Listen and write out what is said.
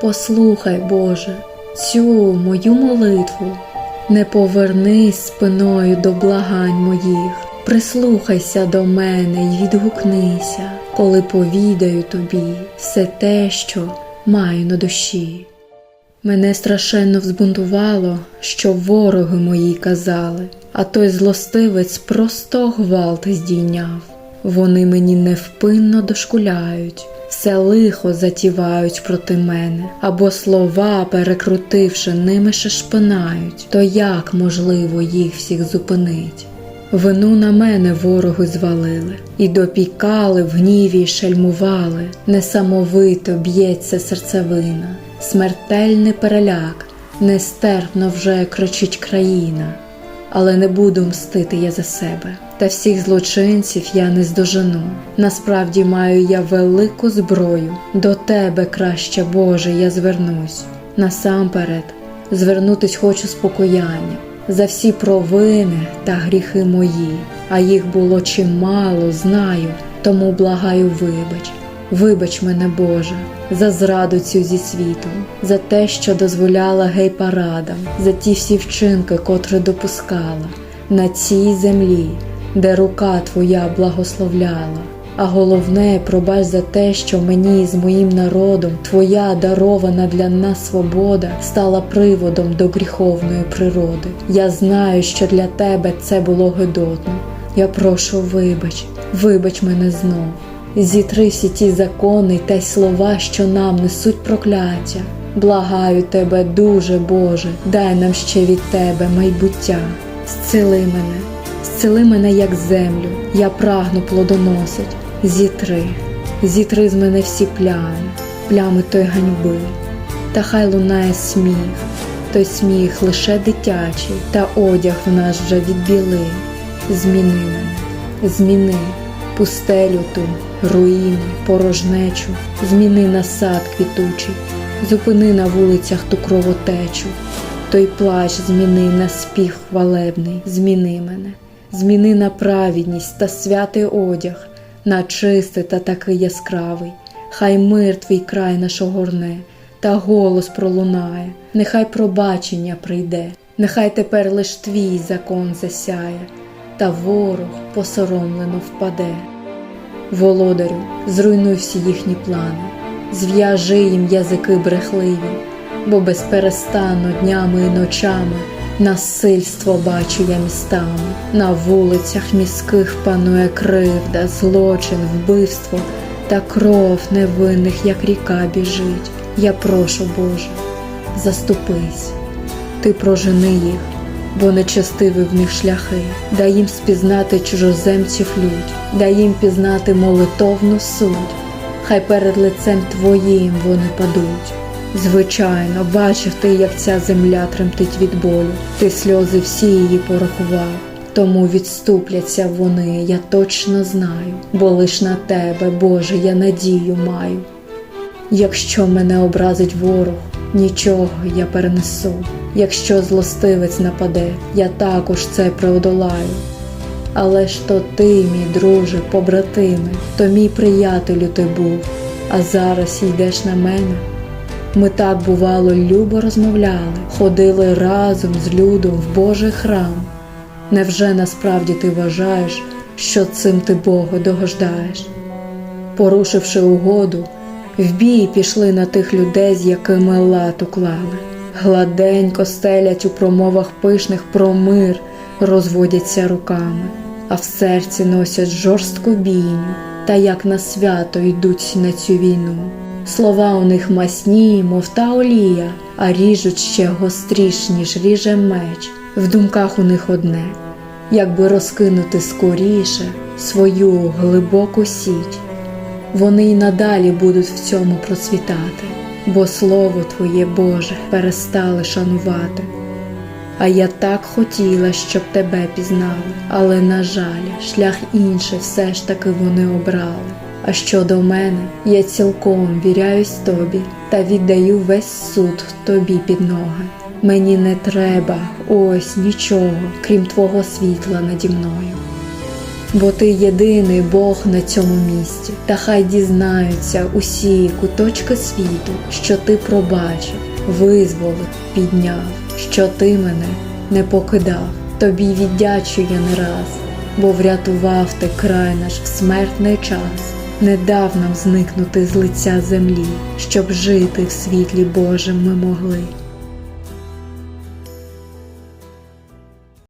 Послухай, Боже, цю мою молитву, не повернись спиною до благань моїх, прислухайся до мене й відгукнися, коли повідаю тобі все те, що маю на душі. Мене страшенно взбунтувало, що вороги мої казали, а той злостивець просто гвалт здійняв. Вони мені невпинно дошкуляють, все лихо затівають проти мене, або слова, перекрутивши, ними шешпинають, то як можливо їх всіх зупинить? Вину на мене вороги звалили, і допікали, в гніві й шельмували, несамовито б'ється серцевина, смертельний переляк, нестерпно вже кричить країна. Але не буду мстити я за себе, та всіх злочинців я не здожену. Насправді маю я велику зброю, до тебе, краще Боже, я звернусь. Насамперед, звернутись хочу з покаянням за всі провини та гріхи мої, а їх було чимало, знаю, тому благаю вибач. Вибач мене, Боже, за зраду цю зі світом, за те, що дозволяла гей-парадам, за ті всі вчинки, котрі допускала на цій землі, де рука Твоя благословляла. А головне, пробач за те, що мені з моїм народом Твоя дарована для нас свобода стала приводом до гріховної природи. Я знаю, що для тебе це було гидотно. Я прошу, вибач, вибач мене знов. Зітри всі ті закони та й слова, що нам несуть прокляття. Благаю тебе, дуже Боже, дай нам ще від тебе майбуття. Зцели мене, зцели мене, як землю, я прагну плодоносить. Зітри, зітри з мене всі плями, плями той ганьби, та хай лунає сміх, той сміх лише дитячий, та одяг в нас вже відбіли. Зміни мене, зміни пустелю ту, руїни, порожнечу, зміни на сад квітучий, зупини на вулицях ту кровотечу, той плач зміни на спів хвалебний, зміни мене, зміни на праведність та святий одяг, на чистий та такий яскравий, хай мир твій край наш огорне, та голос пролунає, нехай пробачення прийде, нехай тепер лиш твій закон засяє та ворог посоромлено впаде. Володарю, зруйнуй всі їхні плани, зв'яжи їм язики брехливі, бо безперестанно днями і ночами насильство бачу я містами, на вулицях міських панує кривда, злочин, вбивство та кров невинних, як ріка біжить. Я прошу, Боже, заступись, ти прожени їх бо нечестиві в них шляхи, дай їм спізнати чужоземців лють, дай їм пізнати молитовну суть, хай перед лицем твоїм вони падуть. Звичайно, бачив ти, як ця земля тремтить від болю, ти сльози всі її порахував. Тому відступляться вони, я точно знаю, бо лиш на тебе, Боже, я надію маю. Якщо мене образить ворог, нічого я перенесу. Якщо злостивець нападе, я також це преодолаю. Але ж то ти, мій друже, побратиме, то мій приятелю ти був, а зараз йдеш на мене. Ми так, бувало, любо розмовляли, ходили разом з людом в Божий храм. Невже насправді ти вважаєш, що цим ти Бога догождаєш? Порушивши угоду, в бій пішли на тих людей, з якими лад уклали. Гладенько стелять у промовах пишних про мир, розводяться руками, а в серці носять жорстку бійню, та як на свято йдуть на цю війну. Слова у них масні, мов та олія, а ріжуть ще гостріш, ніж ріже меч. В думках у них одне, якби розкинути скоріше свою глибоку сіть. Вони й надалі будуть в цьому процвітати бо слово Твоє Боже перестали шанувати. А я так хотіла, щоб тебе пізнали, але, на жаль, шлях інший все ж таки вони обрали. А щодо мене, я цілком віряюсь тобі та віддаю весь суд тобі під ноги. Мені не треба ось нічого, крім твого світла наді мною. бо ти єдиний Бог на цьому місці. Та хай дізнаються усі куточки світу, що ти пробачив, визволив, підняв, що ти мене не покидав. Тобі віддячу я не раз, бо врятував ти край наш в смертний час, не дав нам зникнути з лиця землі, щоб жити в світлі Божим ми могли.